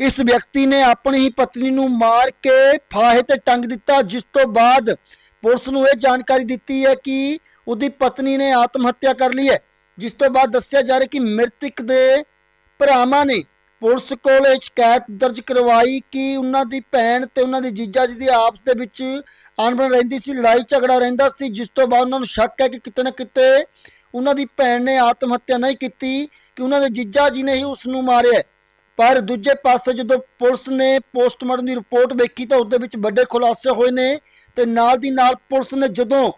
ਇਸ ਵਿਅਕਤੀ ਨੇ ਆਪਣੀ ਹੀ ਪਤਨੀ ਨੂੰ ਮਾਰ ਕੇ ਫਾਹੇ ਤੇ ਟੰਗ ਦਿੱਤਾ, ਜਿਸ ਤੋਂ ਬਾਅਦ ਪੁਲਿਸ ਨੂੰ ਇਹ ਜਾਣਕਾਰੀ ਦਿੱਤੀ ਹੈ ਕਿ ਉਹਦੀ ਪਤਨੀ ਨੇ ਆਤਮ ਹੱਤਿਆ ਕਰ ਲਈ ਹੈ, ਜਿਸ ਤੋਂ ਬਾਅਦ ਦੱਸਿਆ ਜਾ ਰਿਹਾ ਕਿ ਮ੍ਰਿਤਕ ਦੇ ਭਰਾਵਾਂ ਨੇ ਪੁਲਿਸ ਕੋਲ ਇਹ ਸ਼ਿਕਾਇਤ ਦਰਜ ਕਰਵਾਈ ਕਿ ਉਹਨਾਂ ਦੀ ਭੈਣ ਤੇ ਉਹਨਾਂ ਦੀ ਜੀਜਾ ਜੀ ਦੀ ਆਪਸ ਦੇ ਵਿੱਚ ਅਣਬਣ ਰਹਿੰਦੀ ਸੀ, ਲੜਾਈ ਝਗੜਾ ਰਹਿੰਦਾ ਸੀ, ਜਿਸ ਤੋਂ ਬਾਅਦ ਉਹਨਾਂ ਨੂੰ ਸ਼ੱਕ ਹੈ ਕਿ ਕਿਤੇ ਨਾ ਕਿਤੇ ਉਹਨਾਂ ਦੀ ਭੈਣ ਨੇ ਆਤਮ ਹੱਤਿਆ ਨਹੀਂ ਕੀਤੀ, ਕਿ ਉਹਨਾਂ ਦੇ ਜੀਜਾ ਜੀ ਨੇ ਹੀ ਉਸ ਨੂੰ ਮਾਰਿਆ ਪਰ ਦੂਜੇ ਪਾਸੇ ਜਦੋਂ ਪੁਲਿਸ ਨੇ ਪੋਸਟਮਾਰਟਮ ਦੀ ਰਿਪੋਰਟ ਵੇਖੀ ਤਾਂ ਉਹਦੇ ਵਿੱਚ ਵੱਡੇ ਖੁਲਾਸੇ ਹੋਏ ਨੇ ਤੇ ਨਾਲ ਦੀ ਨਾਲ ਪੁਲਿਸ ਨੇ ਜਦੋਂ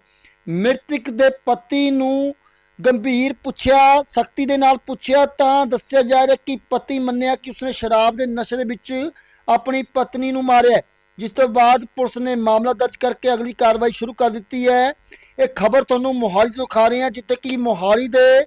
ਮ੍ਰਿਤਕ ਦੇ ਪਤੀ ਨੂੰ ਗੰਭੀਰ ਪੁੱਛਿਆ, ਸਖਤੀ ਦੇ ਨਾਲ ਪੁੱਛਿਆ ਤਾਂ ਦੱਸਿਆ ਜਾ ਰਿਹਾ ਕਿ ਪਤੀ ਮੰਨਿਆ ਕਿ ਉਸਨੇ ਸ਼ਰਾਬ ਦੇ ਨਸ਼ੇ ਦੇ ਵਿੱਚ ਆਪਣੀ ਪਤਨੀ ਨੂੰ ਮਾਰਿਆ। ਜਿਸ ਤੋਂ ਬਾਅਦ ਪੁਲਿਸ ਨੇ ਮਾਮਲਾ ਦਰਜ ਕਰਕੇ ਅਗਲੀ ਕਾਰਵਾਈ ਸ਼ੁਰੂ ਕਰ ਦਿੱਤੀ ਹੈ। ਇਹ ਖਬਰ ਤੁਹਾਨੂੰ ਮੋਹਾਲੀ ਤੋਂ ਖਾ ਰਹੇ ਹਾਂ, ਜਿੱਥੇ ਕਿ ਮੋਹਾਲੀ ਦੇ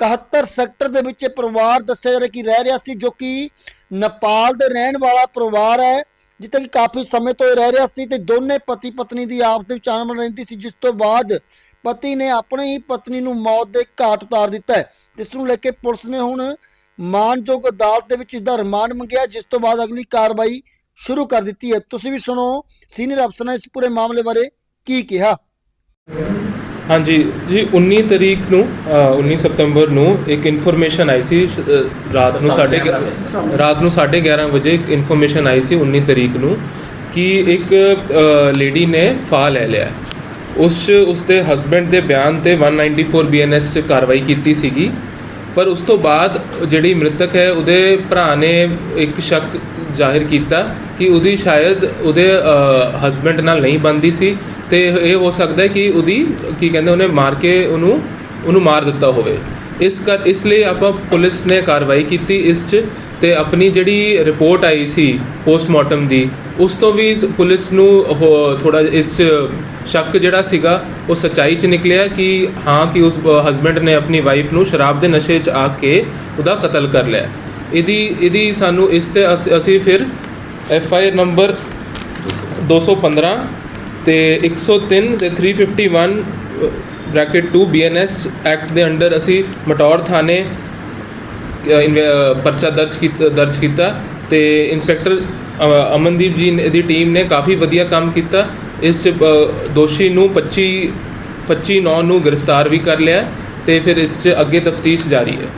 71 ਸੈਕਟਰ ਦੇ ਵਿੱਚ ਇਹ ਪਰਿਵਾਰ ਦੱਸਿਆ ਜਾ ਰਿਹਾ ਕਿ ਰਹਿ ਰਿਹਾ ਸੀ ਜੋ ਕਿ ਨੇਪਾਲ ਦੇ ਰਹਿਣ ਵਾਲਾ ਪਰਿਵਾਰ ਹੈ, ਜਿੱਥੇ ਕਿ ਕਾਫੀ ਸਮੇਂ ਤੋਂ ਇਹ ਰਹਿ ਰਿਹਾ ਸੀ ਤੇ ਦੋਨੇ ਪਤੀ ਪਤਨੀ ਦੀ ਆਪਸ ਦੇ ਵਿੱਚ ਆਨਮਨ ਰਹਿੰਦੀ ਸੀ, ਜਿਸ ਤੋਂ ਬਾਅਦ ਪਤੀ ਨੇ ਆਪਣੀ ਹੀ ਪਤਨੀ ਨੂੰ ਮੌਤ ਦੇ ਘਾਟ ਉਤਾਰ ਦਿੱਤਾ ਹੈ। ਜਿਸ ਨੂੰ ਲੈ ਕੇ ਪੁਲਿਸ ਨੇ ਹੁਣ ਮਾਨਯੋਗ ਅਦਾਲਤ ਦੇ ਵਿੱਚ ਇਸ ਦਾ ਰਿਮਾਂਡ ਮੰਗਿਆ, ਜਿਸ ਤੋਂ ਬਾਅਦ ਅਗਲੀ ਕਾਰਵਾਈ ਸ਼ੁਰੂ ਕਰ ਦਿੱਤੀ ਹੈ। ਤੁਸੀਂ ਵੀ ਸੁਣੋ, ਸੀਨੀਅਰ ਅਫਸਰ ਨੇ ਇਸ ਪੂਰੇ ਮਾਮਲੇ ਬਾਰੇ ਕੀ ਕਿਹਾ। ਹਾਂਜੀ ਜੀ 19 ਤਰੀਕ ਨੂੰ ਅ, 19 ਸਤੰਬਰ ਨੂੰ ਇੱਕ ਇਨਫੋਰਮੇਸ਼ਨ ਆਈ ਸੀ ਅ, ਰਾਤ ਨੂੰ ਸਾਢੇ ਗਿ- ਰਾਤ ਨੂੰ 11:30 ਵਜੇ ਇੱਕ ਇਨਫੋਰਮੇਸ਼ਨ ਆਈ ਸੀ 19 ਤਰੀਕ ਨੂੰ ਕਿ ਇੱਕ ਲੇਡੀ ਨੇ ਫਾਹ ਲੈ ਲਿਆ ਹੈ। ਉਸ 'ਚ ਉਸਦੇ ਹਸਬੰਡ ਦੇ ਬਿਆਨ ਤੇ 194 ਬੀਐਨਐਸ 'ਚ ਕਾਰਵਾਈ ਕੀਤੀ ਸੀਗੀ ਪਰ ਉਸ ਤੋਂ ਬਾਅਦ ਜਿਹੜੀ ਮ੍ਰਿਤਕ ਹੈ ਉਹਦੇ ਭਰਾ ਨੇ ਇੱਕ ਸ਼ੱਕ ਜ਼ਾਹਿਰ ਕੀਤਾ ਕਿ ਉਹਦੀ ਸ਼ਾਇਦ ਉਹਦੇ ਹਸਬੰਡ ਨਾਲ ਨਹੀਂ ਬੰਦੀ ਸੀ ਤੇ ਇਹ ਹੋ ਸਕਦਾ ਹੈ ਕਿ ਉਹਦੀ, ਕੀ ਕਹਿੰਦੇ ਉਹਨੇ ਮਾਰ ਕੇ ਉਹਨੂੰ ਉਹਨੂੰ ਮਾਰ ਦਿੱਤਾ ਹੋਵੇ। ਇਸ ਕਰ, ਇਸ ਲਈ ਆਪਾਂ ਪੁਲਿਸ ਨੇ ਕਾਰਵਾਈ ਕੀਤੀ ਇਸ 'ਚ ਤੇ ਆਪਣੀ ਜਿਹੜੀ ਰਿਪੋਰਟ ਆਈ ਸੀ ਪੋਸਟਮਾਰਟਮ ਦੀ, ਉਸ ਤੋਂ ਵੀ ਪੁਲਿਸ ਨੂੰ ਥੋੜਾ ਇਸ 'ਚ ਸ਼ੱਕ ਜਿਹੜਾ ਸੀਗਾ, ਉਹ ਸਚਾਈ 'ਚ ਨਿਕਲਿਆ ਕਿ ਹਾਂ, ਕਿ ਉਸ ਹਸਬੰਡ ਨੇ ਆਪਣੀ ਵਾਈਫ ਨੂੰ ਸ਼ਰਾਬ ਦੇ ਨਸ਼ੇ 'ਚ ਆ ਕੇ ਉਹਦਾ ਕਤਲ ਕਰ ਲਿਆ। ਇਹਦੀ ਇਹਦੀ ਸਾਨੂੰ ਇਸ ਤੇ ਅਸ- ਅਸੀਂ ਫਿਰ ਐਫ ਆਈ ਆਰ ਨੰਬਰ 215 ਤੇ 103 ਤੇ 351 ਬ੍ਰੈਕਟ 2 ਬੀਐਨਐਸ ਐਕਟ ਦੇ ਅੰਡਰ ਅਸੀਂ ਮਟੌਰ ਥਾਣੇ ਪਰਚਾ ਦਰਜ ਕੀਤਾ ਦਰਜ ਕੀਤਾ ਤੇ ਇੰਸਪੈਕਟਰ ਅਮਨਦੀਪ ਜੀ ਦੀ ਟੀਮ ਨੇ ਕਾਫੀ ਵਧੀਆ ਕੰਮ ਕੀਤਾ। ਇਸ ਚ ਦੋਸ਼ੀ ਨੂੰ 25 25 9 ਨੂੰ ਗ੍ਰਿਫਤਾਰ ਵੀ ਕਰ ਲਿਆ ਤੇ ਫਿਰ ਇਸ ਚ ਅੱਗੇ ਤਫਤੀਸ਼ ਜਾਰੀ ਹੈ।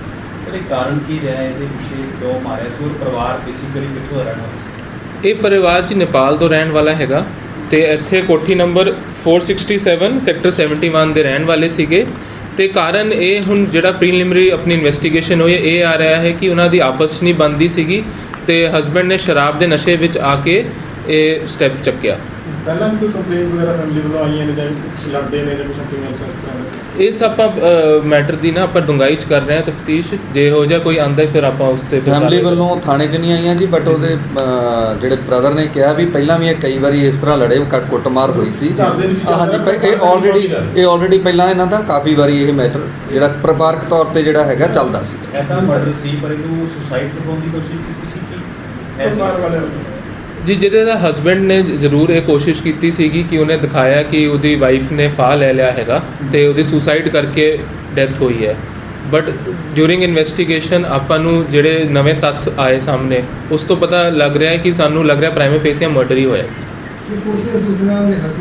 ਸਰ, ਇਹ ਕਾਰਨ ਕੀ ਰਿਹਾ ਇਹਦੇ ਪਿੱਛੇ ਕਿਉਂ ਮਾਰਿਆ ਸੀ ਪਰਿਵਾਰ ਬੇਸਿਕਲੀ ਕਿੱਥੋਂ ਦਾ ਇਹ ਪਰਿਵਾਰ ਚ ਨੇਪਾਲ ਤੋਂ ਰਹਿਣ ਵਾਲਾ ਹੈਗਾ ਤੇ ਇੱਥੇ ਕੋਠੀ ਨੰਬਰ 467 ਸੈਕਟਰ 71 ਦੇ ਰਹਿਣ ਵਾਲੇ ਸੀਗੇ। ਤੇ ਕਾਰਨ ਇਹ ਹੁਣ ਜਿਹੜਾ ਪ੍ਰੀਲਿਮਿਨਰੀ ਆਪਣੀ ਇਨਵੈਸਟੀਗੇਸ਼ਨ ਹੋਈ ਇਹ ਆ ਰਿਹਾ ਹੈ ਕਿ ਉਹਨਾਂ ਦੀ ਆਪਸ ਨਹੀਂ ਬੰਦੀ ਸੀਗੀ ਤੇ ਹਸਬੰਡ ਨੇ ਸ਼ਰਾਬ ਦੇ ਨਸ਼ੇ ਵਿੱਚ ਆ ਕੇ ਇਹ ਸਟੈਪ ਚੱਕਿਆ। ਪਹਿਲਾਂ ਵੀ ਕੋਈ ਕੰਪਲੇਂਟ ਵਗੈਰਾ ਫੈਮਿਲੀ ਵੱਲੋਂ ਆਈਆਂ ਨੇ ਜਾਂ ਕੁਝ ਲੜਦੇ ਨੇ ਜਾਂ ਕੁਝ ਸਮਥਿੰਗ ਐਲਸ ਇਸ ਤਰ੍ਹਾਂ ਦਾ? ਇਸ ਆਪਾਂ ਮੈਟਰ ਦੀ ਨਾ ਆਪਾਂ ਡੁੰਗਾਈ ਚ ਕਰ ਰਹੇ ਹਾਂ ਤਫਤੀਸ਼ ਜੇ ਹੋ ਜਾ ਕੋਈ ਆਂਦਾ ਫਿਰ ਆਪਾਂ ਉਸ ਤੇ ਫਿਰ ਫੈਮਿਲੀ ਵੱਲੋਂ ਥਾਣੇ 'ਚ ਨਹੀਂ ਆਈਆਂ ਜੀ ਬਟ ਉਹਦੇ ਅਹ, ਜਿਹੜੇ ਬ੍ਰਦਰ ਨੇ ਕਿਹਾ ਵੀ ਪਹਿਲਾਂ ਵੀ ਇਹ ਕਈ ਵਾਰੀ ਇਸ ਤਰ੍ਹਾਂ ਲੜੇ ਕੱਟ ਕੁੱਟਮਾਰ ਹੋਈ ਸੀ। ਘਰ ਦੇ ਵਿੱਚ ਚੱਲਦਾ ਹਾਂਜੀ ਪ- ਇਹ ਆਲਰੇਡੀ। ਇਹ ਆਲਰੇਡੀ ਪਹਿਲਾਂ ਇਹਨਾਂ ਦਾ ਕਾਫੀ ਵਾਰੀ ਇਹ ਮੈਟਰ ਜਿਹੜਾ ਪਰਿਵਾਰਕ ਤੌਰ ਤੇ ਜਿਹੜਾ ਹੈਗਾ ਚੱਲਦਾ ਸੀ। ਇਹ ਤਾਂ ਮਰਡਰ ਸੀ ਪਰ ਇਹਨੂੰ ਸੁਸਾਈਡ ਕਰਵਾਉਣ ਦੀ ਕੋਸ਼ਿਸ਼ ਕੀਤੀ ਸੀ ਕਿ? ਐਸੇ ਵਾਲਿਆਂ ਜੀ, ਜਿਹਦੇ ਦਾ ਹਸਬੰਡ ਨੇ ਜ਼ਰੂਰ ਇਹ ਕੋਸ਼ਿਸ਼ ਕੀਤੀ ਸੀਗੀ ਕਿ ਉਹਨੇ ਦਿਖਾਇਆ ਕਿ ਉਹਦੀ ਵਾਈਫ ਨੇ ਫਾਹ ਲੈ ਲਿਆ ਹੈਗਾ ਤੇ ਉਹਦੀ ਸੁਸਾਈਡ ਕਰਕੇ ਡੈਥ ਹੋਈ ਹੈ। ਬਟ ਡਿਊਰਿੰਗ ਇਨਵੈਸਟੀਗੇਸ਼ਨ ਆਪਾਂ ਨੂੰ ਜਿਹੜੇ ਨਵੇਂ ਤੱਥ ਆਏ ਸਾਹਮਣੇ, ਉਸ ਤੋਂ ਪਤਾ ਲੱਗ ਰਿਹਾ ਹੈ ਕਿ ਸਾਨੂੰ ਲੱਗ ਰਿਹਾ ਪ੍ਰਾਈਮ ਫੇਸੀਆ ਮਰਡਰ ਹੀ ਹੋਇਆ ਸੀ।